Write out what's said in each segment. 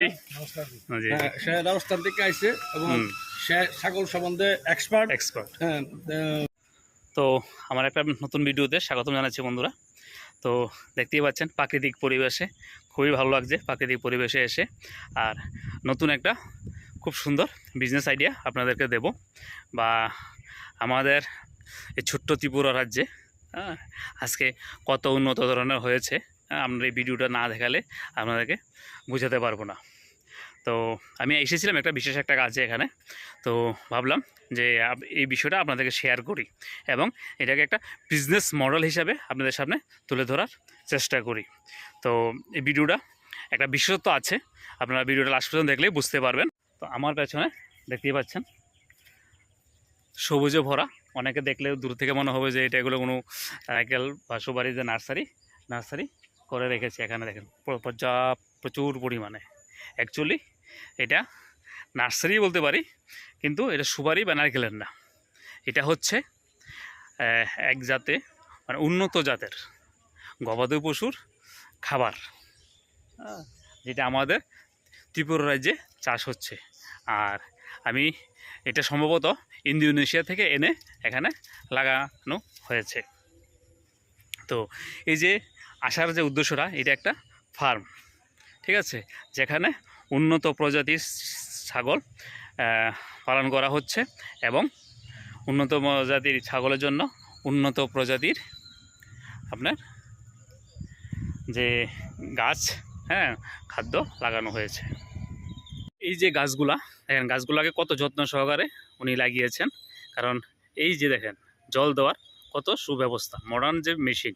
হ্যাঁ, সে রাজস্থান থেকে আইছে এবং সে ছাগল সম্বন্ধে এক্সপার্ট এক্সপার্ট হ্যাঁ তো আমার একটা নতুন ভিডিওতে স্বাগতম জানাচ্ছি বন্ধুরা। তো দেখতেই পাচ্ছেন প্রাকৃতিক পরিবেশে খুবই ভালো লাগছে প্রাকৃতিক পরিবেশে এসে। আর নতুন একটা খুব সুন্দর বিজনেস আইডিয়া আপনাদেরকে দেব। বা আমাদের এই ছোট্ট ত্রিপুরা রাজ্যে হ্যাঁ, আজকে কত উন্নত ধরনের হয়েছে হ্যাঁ, আপনার এই ভিডিওটা না দেখালে আপনাদেরকে বোঝাতে পারব না। তো আমি এসেছিলাম একটা বিশেষ একটা কাজে এখানে। তো ভাবলাম যে এই বিষয়টা আপনাদেরকে শেয়ার করি এবং এটাকে একটা বিজনেস মডেল হিসাবে আপনাদের সামনে তুলে ধরার চেষ্টা করি। তো এই ভিডিওটা একটা বিশেষত্ব আছে, আপনারা ভিডিওটা লাস্ট পর্যন্ত দেখলেই বুঝতে পারবেন। তো আমার পেছনে দেখতেই পাচ্ছেন, সবুজে ভরা, অনেকে দেখলে দূর থেকে মনে হবে যে এটা এগুলো কোনো সাইকেল বা সুপারি যে নার্সারি নার্সারি করে রেখেছে এখানে দেখেন পর্যাপ্ত প্রচুর পরিমাণে। অ্যাকচুয়ালি এটা নার্সারি বলতে পারি, কিন্তু এটা সুপারি বা নারকেলের না। এটা হচ্ছে এক জাতে মানে উন্নত জাতের গবাদি পশুর খাবার যেটা আমাদের ত্রিপুরা রাজ্যে চাষ হচ্ছে। আর আমি এটা সম্ভবত ইন্দোনেশিয়া থেকে এনে এখানে লাগানো হয়েছে। তো এই যে আসার যে উদ্দেশ্যটা, এটা একটা ফার্ম। ঠিক আছে? যেখানে উন্নত প্রজাতির ছাগল পালন করা হচ্ছে এবং উন্নত প্রজাতির ছাগলের জন্য উন্নত প্রজাতির আপনার যে গাছ হ্যাঁ খাদ্য লাগানো হয়েছে। এই যে গাছগুলা, দেখেন গাছগুলাকে কত যত্ন সহকারে উনি লাগিয়েছেন। কারণ এই যে দেখেন, জল দেওয়ার কত সুব্যবস্থা। মডার্ন যে মেশিন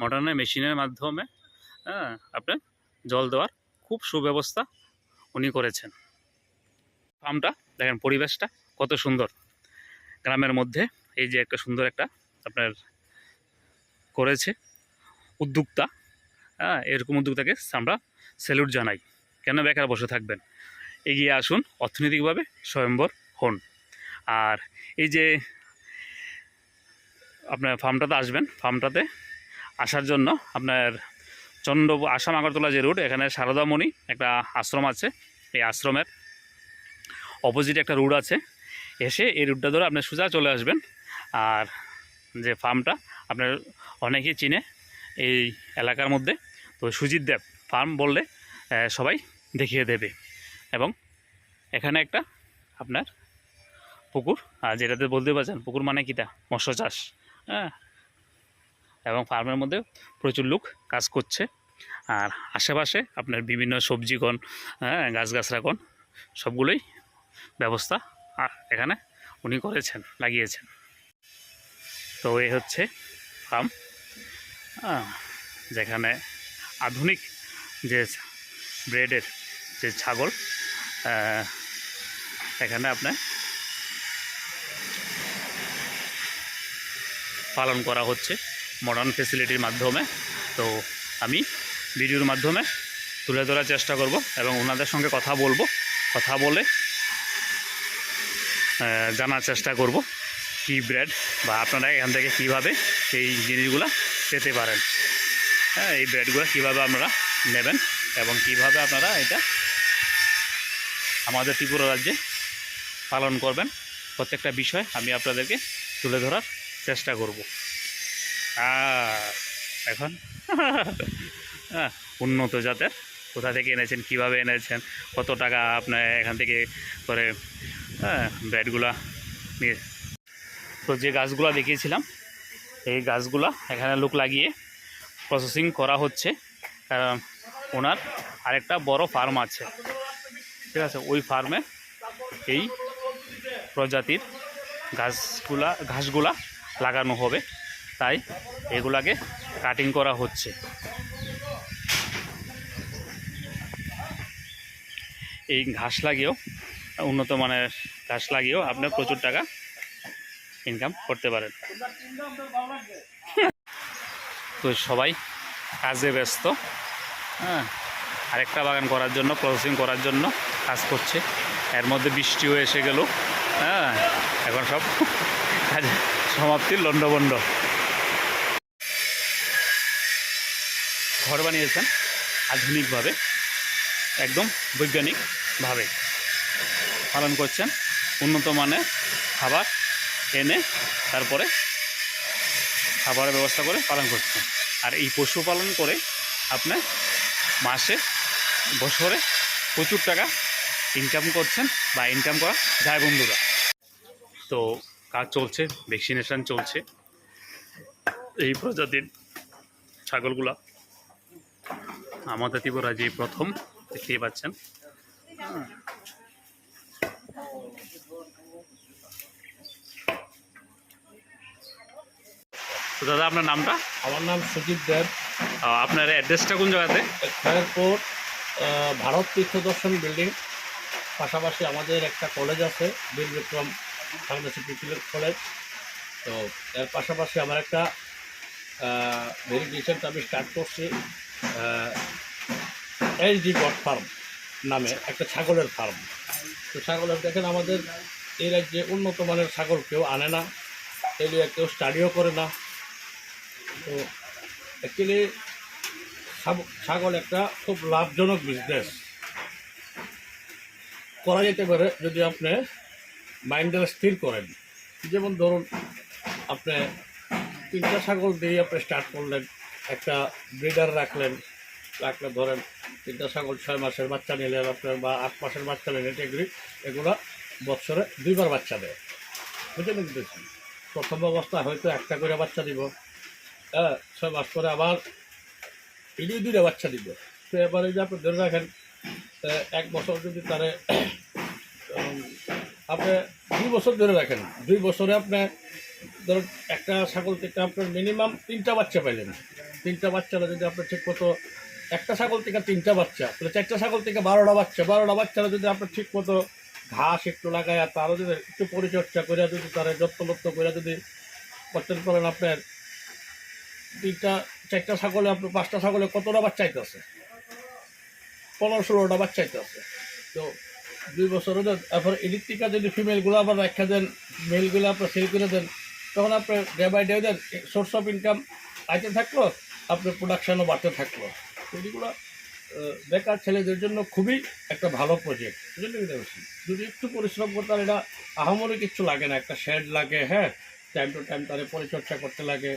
মডার্নের মেশিনের মাধ্যমে হ্যাঁ আপনার জল দেওয়ার খুব সুব্যবস্থা উনি করেছেন। ফার্মটা, দেখেন পরিবেশটা কত সুন্দর। গ্রামের মধ্যে এই যে একটা সুন্দর একটা আপনার করেছে উদ্যোক্তা হ্যাঁ এরকম উদ্যোক্তাকে আমরা স্যালুট জানাই। কেন বেকার বসে থাকবেন? এগিয়ে আসুন, অর্থনৈতিকভাবে স্বয়ম্বর হন। আর এই যে আপনার ফার্মটাতে আসবেন, ফার্মটাতে আসার জন্য আপনার চন্দ্র আসাম আগরতলা যে রুট এখানে সারদামণি একটা আশ্রম আছে, এই আশ্রমের অপোজিটে একটা রুট আছে। এসে এই রুটটা ধরে আপনি সোজা চলে আসবেন। আর যে ফার্মটা আপনার অনেকেই চিনে এই এলাকার মধ্যে। তো সুজিত দেব ফার্ম বললে সবাই দেখিয়ে দেবে। এবং এখানে একটা আপনার পুকুর আর যেটাতে বলতে পারছেন, পুকুর মানে কিটা? মৎস্য চাষ। হ্যাঁ এবং ফার্মের মধ্যে প্রচুর লোক কাজ করছে। আর আশেপাশে আপনার বিভিন্ন সবজিগণ হ্যাঁ গাছগাছরাগণ সবগুলোই ব্যবস্থা এখানে উনি করেছেন, লাগিয়েছেন। তো এই হচ্ছে ফার্ম যেখানে আধুনিক যে ব্রেডের যে ছাগল এখানে আপনার পালন করা হচ্ছে। মডার্ন ফেসিলিটির মাধ্যমে। তো আমি ভিডিওর মাধ্যমে তুলে ধরার চেষ্টা করব এবং ওনাদের সঙ্গে কথা বলব, কথা বলে জানার চেষ্টা করব কি ব্রেড বা আপনারা এখান থেকে কীভাবে এই জিনিসগুলো পেতে পারেন। হ্যাঁ এই ব্রেডগুলো কীভাবে আপনারা নেবেন এবং কীভাবে আপনারা এটা আমাদের ত্রিপুরা রাজ্যে পালন করবেন, প্রত্যেকটা বিষয় আমি আপনাদেরকে তুলে ধরার চেষ্টা করব। এখন? হ্যাঁ, উন্নত জাতের? কোথা থেকে এনেছেন? কীভাবে এনেছেন? কত টাকা আপনার এখান থেকে করে হ্যাঁ ব্রেডগুলা নিয়ে? তো যে গাছগুলো দেখিয়েছিলাম এই গাছগুলা এখানে লোক লাগিয়ে প্রসেসিং করা হচ্ছে। কারণ ওনার আরেকটা বড় ফার্ম আছে। ঠিক আছে? ওই ফার্মে এই প্রজাতির গাছগুলা ঘাসগুলা লাগানো হবে। তাই এগুলাকে কাটিং করা হচ্ছে। এই ঘাস লাগিয়েও, উন্নত মানের ঘাস লাগিয়েও আপনি প্রচুর টাকা ইনকাম করতে পারেন। তো সবাই কাজে ব্যস্ত হ্যাঁ আরেকটা বাগান করার জন্য প্রসেসিং করার জন্য কাজ করছে। এর মধ্যে বৃষ্টিও এসে গেল হ্যাঁ এখন সব কাজে সমাপ্তির লণ্ডভণ্ড। ঘর বানিয়েছেন আধুনিকভাবে, একদম বৈজ্ঞানিকভাবে। পালন করছেন উন্নত মানের খাবার এনে তারপরে খাবারের ব্যবস্থা করে পালন করছেন। আর এই পশুপালন করে আপনার মাসে, বছরে প্রচুর টাকা ইনকাম করছেন বা ইনকাম করা যায় বন্ধুরা। তো কাজ চলছে ভ্যাকসিনেশন চলছে। এই প্রজাতির ছাগলগুলা আমাদের ত্রিপুরা যে প্রথম দেখতেই পাচ্ছেন। তো দাদা আপনার নামটা? আমার নাম সুজিত দেব। আপনার অ্যাড্রেসটা কোন জায়গাতে? আহ, ভারত তীর্থ দর্শন বিল্ডিং। পাশাপাশি আমাদের একটা কলেজ আছে বীর বিক্রম ফার্মেসি পিপিলের কলেজ। তো এর পাশাপাশি আমার একটা ভেরি রিসেন্ট আমি স্টার্ট করছি। এইচ ডি গড ফার্ম নামে একটা ছাগলের ফার্ম। তো ছাগলের দেখেন আমাদের এই রাজ্যে উন্নত মানের ছাগল কেউ আনে না এগুলো কেউ স্টাডিও করে না। তো অ্যাকচুয়ালি ছাগল একটা খুব লাভজনক বিজনেস করা যেতে পারে যদি আপনি মাইন্ডের স্থির করেন। যেমন ধরুন, আপনি তিনটা ছাগল দিয়ে আপনি স্টার্ট করলেন, একটা ব্রিডার রাখলেন রাখলে ধরেন তিনটা ছাগল, ছয় মাসের বাচ্চা নিলেন আপনার বা আট মাসের বাচ্চা নিলেন এগুলি এগুলো বছরে দুইবার বাচ্চা দেয়। বুঝলেন কিন্তু প্রথম অবস্থায় হয়তো একটা করে বাচ্চা দিব হ্যাঁ ছয় মাস পরে আবার এদিকে দুইটা বাচ্চা দিব। তো এবারে যে আপনি ধরে রাখেন এক বছর যদি তারে আপনি দুই বছর ধরে রাখেন, দুই বছরে আপনি ধরুন একটা ছাগল থেকে আপনার মিনিমাম তিনটা বাচ্চা পাইলেন। তিনটা বাচ্চারা যদি আপনার ঠিক মতো একটা ছাগল থেকে তিনটা বাচ্চা, তাহলে চারটা ছাগল থেকে বারোটা বাচ্চা, বারোটা বাচ্চারা যদি আপনার ঠিক মতো ঘাস একটু লাগায় তারও যদি একটু পরিচর্যা করে যদি তারা যত্নলত্ন করে যদি করতে পারেন আপনার তিনটা, চারটা ছাগলে আপনার পাঁচটা ছাগলে কতটা বাচ্চা চাইতেছে পনেরো ষোলোটা বাচ্চা চাইতেছে তো দুই বছর তারপর এদিক থেকে যদি ফিমেলগুলো আবার রাখা দেন মেলগুলো আপনার সেল করে দেন, তখন আপনার day by day then source of income আইতে থাকল, আপনার প্রোডাকশানও বাড়তে থাকল। তো এগুলো বেকার ছেলেদের জন্য খুবই একটা ভালো প্রজেক্ট বুঝলেন কি বলছি যদি একটু পরিশ্রম করতে হয় এটা আহামরি কিচ্ছু লাগে না। একটা শেড লাগে হ্যাঁ? টাইম টু টাইম তারা পরিচর্যা করতে লাগে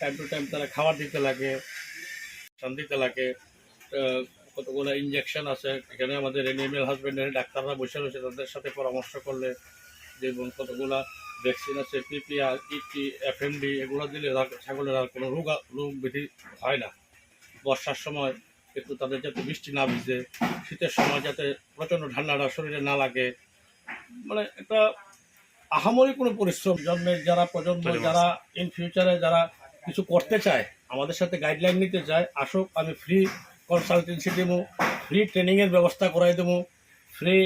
টাইম টু টাইম তারা খাবার দিতে লাগে দিতে লাগে কতগুলো ইঞ্জেকশন আছে। এখানে আমাদের এনিমেল হাজবেন্ডারি ডাক্তাররা বসে রয়েছে, তাদের সাথে পরামর্শ করলে যেমন কতগুলা ভ্যাকসিন আছে, পিপিআর ইটি এফএমডি এগুলো দিলে ছাগলের আর কোনো রোগ রোগ ব্যাধি হয় না। বর্ষার সময় একটু তাদের যাতে বৃষ্টি না ভিজে শীতের সময় যাতে প্রচণ্ড ঠান্ডাটা শরীরে না লাগে মানে একটা আহামরি কোনো পরিশ্রম জন্মের যারা প্রজন্ম যারা ইন ফিউচারে যারা কিছু করতে চায় আমাদের সাথে গাইডলাইন নিতে চায় আসুক আমি ফ্রি কনসালটেন্সি দেবো ফ্রি ট্রেনিংয়ের ব্যবস্থা করাই দেবো ফ্রি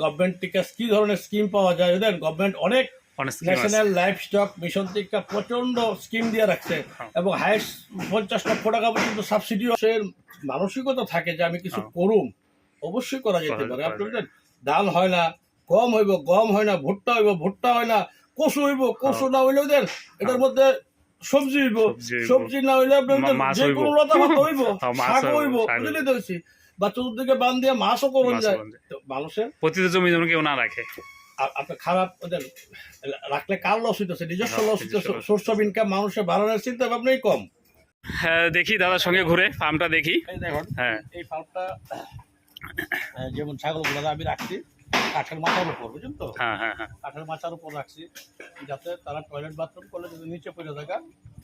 গভর্নমেন্ট থেকে কী ধরনের স্কিম পাওয়া যায় দেন গভর্নমেন্ট অনেক। ন্যাশনাল লাইফ স্টক মিশন থেকে প্রচণ্ড স্কিম দিয়ে রাখছে হ্যাঁ। এবং হাইস্ট পঞ্চাশ লক্ষ টাকা পর্যন্ত সাবসিডিও সে মানসিকতা থাকে যে আমি কিছু হ্যাঁ। করুম অবশ্যই করা যেতে পারে। আপনি ডাল হয় না গম হইব গম হয় না ভুট্টা হইব ভুট্টা হয় না কচু হইব কচু না হইলে ওদের এটার মধ্যে সবজি হইব হ্যাঁ। সবজি না হইলে আপনার মাছ যে কোনো লতা পাতা হইব হ্যাঁ, মাছ শাক হইব। বুঝলি তো বা চতুর্দিকে বান দিয়ে মাছও করুন যায়। মানুষের প্রতিটা জমি যেন কেউ না রাখে। আপনার খারাপ ওদের রাখলে কার লস হইতেছে? নিজস্ব হ্যাঁ, লস নিজস্ব হইতেছে সোর্স অফ ইনকাম মানুষের বাড়ানোর চিন্তা ভাবনাই কম। হ্যাঁ দেখি দাদার সঙ্গে ঘুরে ফার্মটা দেখি। হ্যাঁ। এই ফার্মটা যেমন ছাগলগুলো আমি রাখছি কাঠের মাথার উপর বুঝলেন তো? হ্যাঁ হ্যাঁ হ্যাঁ। কাঠের মাথার উপর রাখছি যাতে তারা টয়লেট বাথরুম করলে যদি নিচে পড়ে থাকা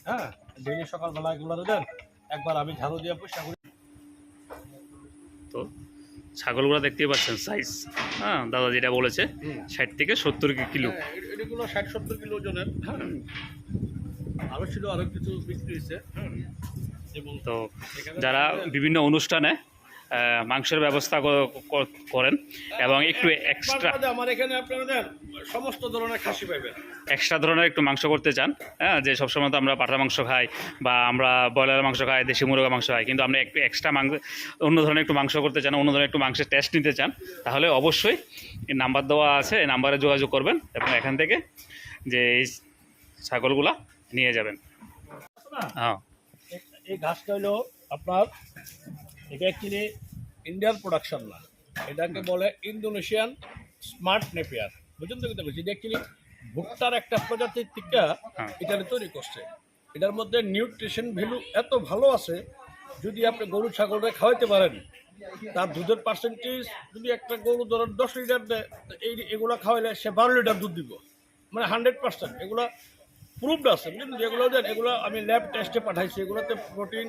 হ্যাঁ ডেইলি সকালবেলা এগুলো দেন একবার আমি ঝাড়ু দিয়ে পয়সা করি। তো? ছাগলগুলো দেখতে পাচ্ছেন সাইজ হ্যাঁ দাদা যেটা বলেছে ষাট থেকে সত্তর কিলো? হ্যাঁ, এগুলো ষাট সত্তর কিলো ওজনের। আরও ছিল আরও কিছু বিক্রি হয়েছে। হ্যাঁ এবং তো যারা বিভিন্ন অনুষ্ঠানে মাংসের ব্যবস্থা করেন এবং একটু এক্সট্রা আমার এখানে আপনারা সমস্ত ধরনের খাসি পাইবেন। এক্সট্রা ধরনের একটু মাংস করতে চান হ্যাঁ যে সবসময় তো আমরা পাঠা মাংস খাই বা আমরা ব্রয়লার মাংস খাই দেশি মুরগা মাংস খাই কিন্তু আমরা একটু এক্সট্রা মাংস অন্য ধরনের একটু মাংস করতে চান অন্য ধরনের একটু মাংসের টেস্ট নিতে চান তাহলে অবশ্যই এই নাম্বার দেওয়া আছে এই নাম্বারে যোগাযোগ করবেন এবং এখান থেকে যে এই ছাগলগুলা নিয়ে যাবেন। হ্যাঁ। এই- এই ঘাসটা হলো আপনার এটা অ্যাকচুয়ালি ইন্ডিয়ান প্রোডাকশন না। এটাকে বলে ইন্দোনেশিয়ান স্মার্ট নেপিয়ার বুঝলেন তো কিন্তু বলছি অ্যাকচুয়ালি ভুট্টার একটা প্রজাতির টিকা হ্যাঁ। এখানে তৈরি করছে। এটার মধ্যে নিউট্রিশন ভ্যালু এত ভালো আছে যদি আপনি গরু ছাগলরে খাওয়াইতে পারেন তার দুধের পার্সেন্টেজ যদি একটা গরু ধরেন দশ লিটার দেয় এই এগুলো খাওয়াইলে সে বারো লিটার দুধ দিব। মানে হান্ড্রেড পার্সেন্ট এগুলো প্রুভড আছে। বুঝলেন যেগুলো দেন এগুলো আমি ল্যাব টেস্টে পাঠাইছি। এগুলোতে প্রোটিন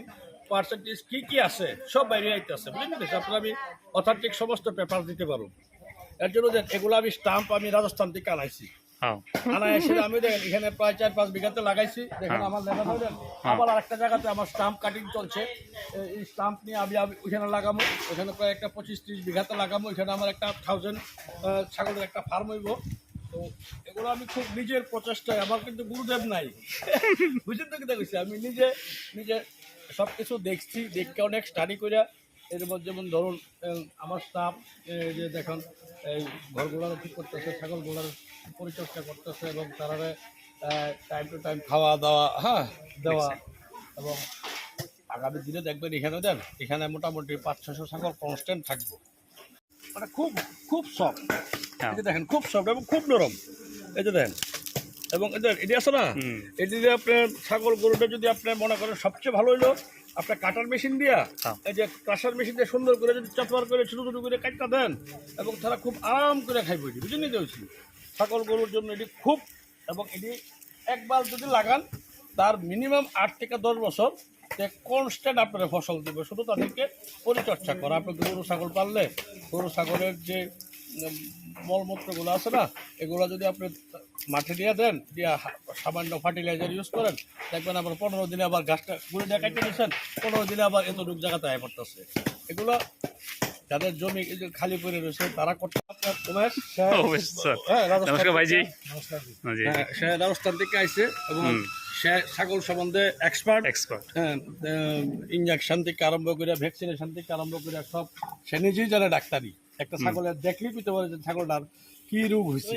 পার্সেন্টেজ কি কি আছে সব বাইরে আইতে আছে বুঝলেন তো আপনার আমি অথেন্টিক সমস্ত পেপার দিতে পারব এর জন্য দেন এগুলো আমি স্টাম্প আমি রাজস্থান থেকে আনাইছি। হ্যাঁ। আনা এসে আমি দেখেন এখানে প্রায় চার পাঁচ বিঘাতে লাগাইছি। দেখেন হ্যাঁ। আমার লেবার হলেন আবার আরেকটা জায়গাতে আমার স্টাম্প কাটিং চলছে। এই স্টাম্প নিয়ে আমি আমি ওইখানে লাগাবো। ওইখানে প্রায় একটা পঁচিশ ত্রিশ বিঘাতে লাগাবো। ওইখানে আমার একটা থাউজেন্ড ছাগলের একটা ফার্ম হইব। তো এগুলো আমি খুব নিজের প্রচেষ্টায় আমার কিন্তু গুরুদেব নাই। বুঝলেন তো কি দেখছি আমি নিজে নিজে সব কিছু দেখছি দেখে অনেক স্টাডি করে এর মধ্যে যেমন ধরুন আমার স্টাফ যে দেখুন এই ঘরগুলো ঠিক করতেছে ছাগলগুলোর পরিচর্যা করতেছে এবং তারা টাইম টু টাইম খাওয়া দাওয়া হ্যাঁ দেওয়া এবং আগামী দিনে দেখবেন এখানে দেন এখানে মোটামুটি পাঁচ ছশো ছাগল কনস্ট্যান্ট থাকব। মানে খুব খুব সফট হ্যাঁ। দেখেন খুব সফট এবং খুব নরম। এই যে দেখেন এবং যে এটি আছে না। এটি যে আপনার ছাগল গরুটা যদি আপনি মনে করেন সবচেয়ে ভালো হইল আপনার কাটার মেশিন দিয়া হ্যাঁ। এই যে ক্রাশার মেশিন দিয়ে সুন্দর করে যদি চটবার করে ছোটো ছোটো করে কাটটা দেন এবং তারা খুব আরাম করে খাইব এটি বুঝলেন দেখছি ছাগল গরুর জন্য এটি খুব এবং এটি একবার যদি লাগান তার মিনিমাম আট থেকে দশ বছর যে কনস্ট্যান্ট আপনারা ফসল দেবে শুধু তাদেরকে পরিচর্যা করা আপনি গরু ছাগল পাললে গরু ছাগলের যে মলমূত্রগুলো আছে না এগুলো যদি আপনি মাঠে দিয়ে দেন দিয়ে সামান্য ফার্টিলাইজার ইউজ করেন দেখবেন আবার পনেরো দিনে আবার গাছটা ঘুরে দিয়ে কাটিয়ে দিচ্ছেন পনেরো দিনে আবার এতটুকু জায়গাতে আয় পড়তেছে। এগুলো যাদের জমি খালি পড়ে রয়েছে তারা করতে হ্যাঁ, রাজস্থান থেকে- হ্যাঁ জি। হ্যাঁ, রাজস্থান থেকে আইছে এবং সে ছাগল সম্বন্ধে এক্সপার্ট এক্সপার্ট হ্যাঁ ইঞ্জেকশন থেকে আরম্ভ করে ভ্যাকসিনেশন থেকে আরম্ভ করে সব সে নিজেই জানে ডাক্তারি। একটা ছাগলের দেখলেই পেতে পারে যে ছাগলটার কি রোগ হয়েছে।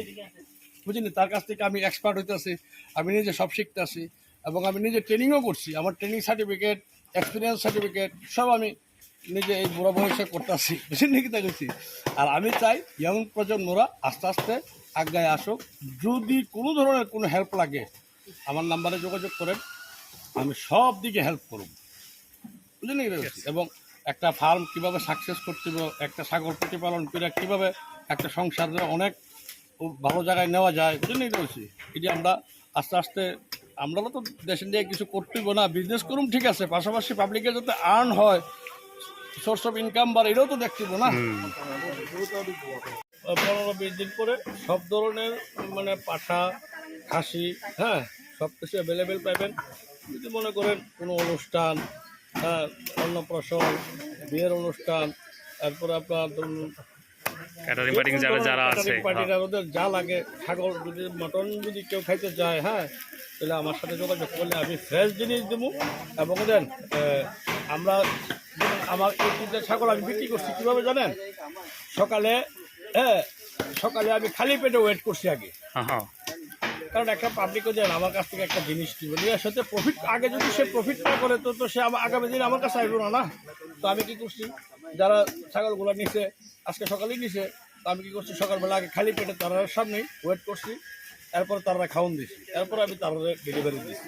বুঝলি তার কাছ থেকে আমি এক্সপার্ট হইতেছি আমি নিজে সব শিখতেছি এবং আমি নিজে ট্রেনিংও করছি। আমার ট্রেনিং সার্টিফিকেট এক্সপিরিয়েন্স সার্টিফিকেট সব আমি নিজে এই বুড়া বয়সে করতেছি বুঝলি কি দেখেছি আর আমি চাই ইয়ং প্রজন্মরা আস্তে আস্তে আগায় আসুক। যদি কোনো ধরনের কোনো হেল্প লাগে আমার নাম্বারে যোগাযোগ করেন আমি সব দিকে হেল্প করব বুঝলেন কি দেখেছি? এবং একটা ফার্ম কীভাবে সাকসেস করতে একটা ছাগল প্রতিপালন করে কীভাবে একটা সংসারে অনেক ভালো জায়গায় নেওয়া যায় কি বলছি। এটি আমরা আস্তে আস্তে আমরা তো দেশে দিয়ে কিছু করতেইব না বিজনেস করুন ঠিক আছে। পাশাপাশি পাবলিকের যাতে আর্ন হয় সোর্স অফ ইনকাম বা এটাও তো দেখতেইব না। পনেরো বিশ দিন পরে সব ধরনের মানে পাঠা খাসি হ্যাঁ সব কিছু অ্যাভেলেবেল পাবেন যদি মনে করেন কোনো অনুষ্ঠান অন্নপ্রাশন বিয়ের অনুষ্ঠান তারপরে আপনার ধরুন ক্যাটারিং পার্টিং যারা যারা আছে হ্যাঁ। পার্টিরা ওদের যা লাগে ছাগল যদি মটন যদি কেউ খাইতে চায় হ্যাঁ তাহলে আমার সাথে যোগাযোগ করলে আমি ফ্রেশ জিনিস দেবো এবং দেন আমরা আমার এই তিনটে ছাগল আমি বিক্রি করছি কীভাবে জানেন? সকালে হ্যাঁ সকালে আমি খালি পেটে ওয়েট করছি আগে। হ্যাঁ হ্যাঁ। কারণ একটা পাবলিকও দেন আমার কাছ থেকে একটা জিনিস কিনবে। নিয়ে সাথে প্রফিট আগে যদি সে প্রফিট না করে তো তো সে আগামী দিন আমার কাছে আসবে না। না তো আমি কি করছি? যারা ছাগলগুলো নিছে আজকে সকালেই নিছে তো আমি কি করছি? সকালবেলা আগে খালি পেটে তার সামনেই ওয়েট করছি এরপর তারা খাওয়ান দিছি এরপর আমি তারা ডেলিভারি দিছি।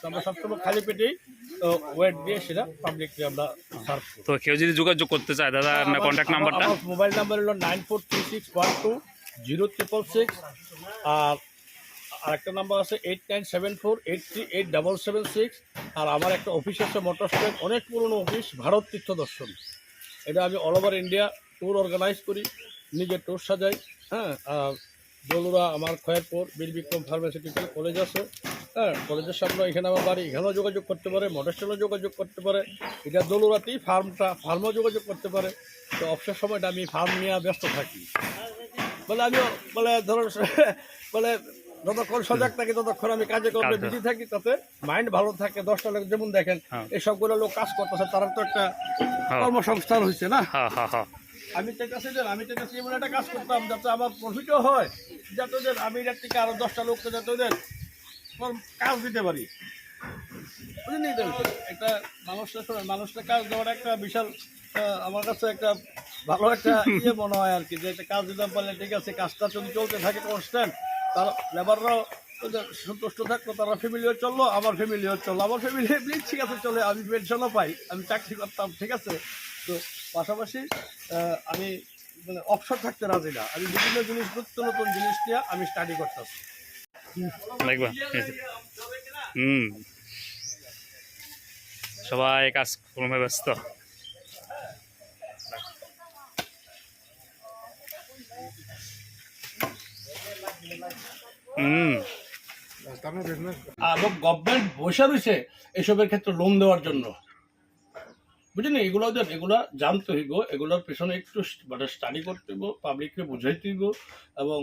তো আমরা সবসময় খালি পেটেই ওয়েট দিয়ে সেটা পাবলিককে আমরা সার্ভ করি। তো কেউ যদি যোগাযোগ করতে চায় দাদা আপনার কন্ট্যাক্ট নাম্বারটা মোবাইল নাম্বার হলো nine four three six one two zero triple six আর আরেকটা নাম্বার আছে eight nine seven four eight three eight double seven six আর আমার একটা অফিস আছে মোটর অনেক পুরনো অফিস ভারত তীর্থ দর্শন। এটা আমি all over India tour organise করি, নিজে ট্যুর সাজাই হ্যাঁ? দলুরা আমার খয়েরপুর, বীর বিক্রম ফার্মাসিউটিক্যাল কলেজ আছে হ্যাঁ? কলেজের সামনে এখানে আমার বাড়ি, এখানেও যোগাযোগ করতে পারে স্ট্যান্ডেও যোগাযোগ করতে পারে। এটা দলুরাতেই ফার্মটা ফার্মও যোগাযোগ করতে পারে। তো অবসর সময়টা আমি ফার্ম নিয়ে ব্যস্ত থাকি। বলে আমি বলে ধরুন বলে যতক্ষণ সজাগ থাকি ততক্ষণ আমি কাজে কাজে। বিজি থাকি তাতে মাইন্ড ভালো থাকে দশটা লোক যেমন দেখেন হ্যাঁ। এই সবগুলো লোক কাজ করতেছে তারা তো একটা হ্যাঁ কর্মসংস্থান হয়েছে না হ্যাঁ আমি চাইতেছি যে আমি চাইতেছি এমন একটা কাজ করতাম যাতে আমার প্রফিটও হয় যাতে ওদের আমি এটার থেকে আরও দশটা লোককে যাতে ওদের কাজ দিতে পারি একটা মানুষটা শোনেন মানুষটা কাজ দেওয়ার একটা বিশাল আমার কাছে একটা ভালো একটা ইয়ে মনে হয় আর কি যে একটা কাজ দিতে পারলে ঠিক আছে কাজটা যদি চলতে থাকে কনস্ট্যান্ট তার লেবাররাও সন্তুষ্ট থাকল তারা ফ্যামিলিও চলল, আমার ফ্যামিলিও চলল। আমার ফ্যামিলি ঠিক আছে, চলে, আমি পেনশনও পাই, আমি চাকরি করতাম, ঠিক আছে। তো পাশাপাশি আমি মানে অবসর থাকতে রাজি না। আমি বিভিন্ন জিনিস, নতুন নতুন জিনিস নিয়ে আমি স্টাডি করতেছি হুম। সবাই কাজ কর্মে ব্যস্ত। গভর্নমেন্ট বসে রয়েছে এসবের ক্ষেত্রে লোন দেওয়ার জন্য। বুঝলেন এগুলো এগুলো জানতে হইব এগুলোর পেছনে একটু মানে স্টাডি করতে হইব পাবলিককে বুঝাইতে হইব এবং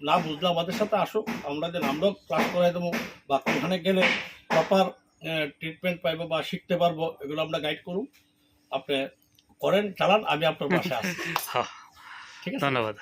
না বুঝলে আমাদের সাথে আসো আমরা যেন আমরাও ক্লাস করাই দেবো বা ওখানে গেলে প্রপার ট্রিটমেন্ট পাইবো বা শিখতে পারব এগুলো আমরা গাইড করুন। আপনি করেন চালান আমি আপনার পাশে আসি হ্যাঁ। ঠিক আছে? ধন্যবাদ।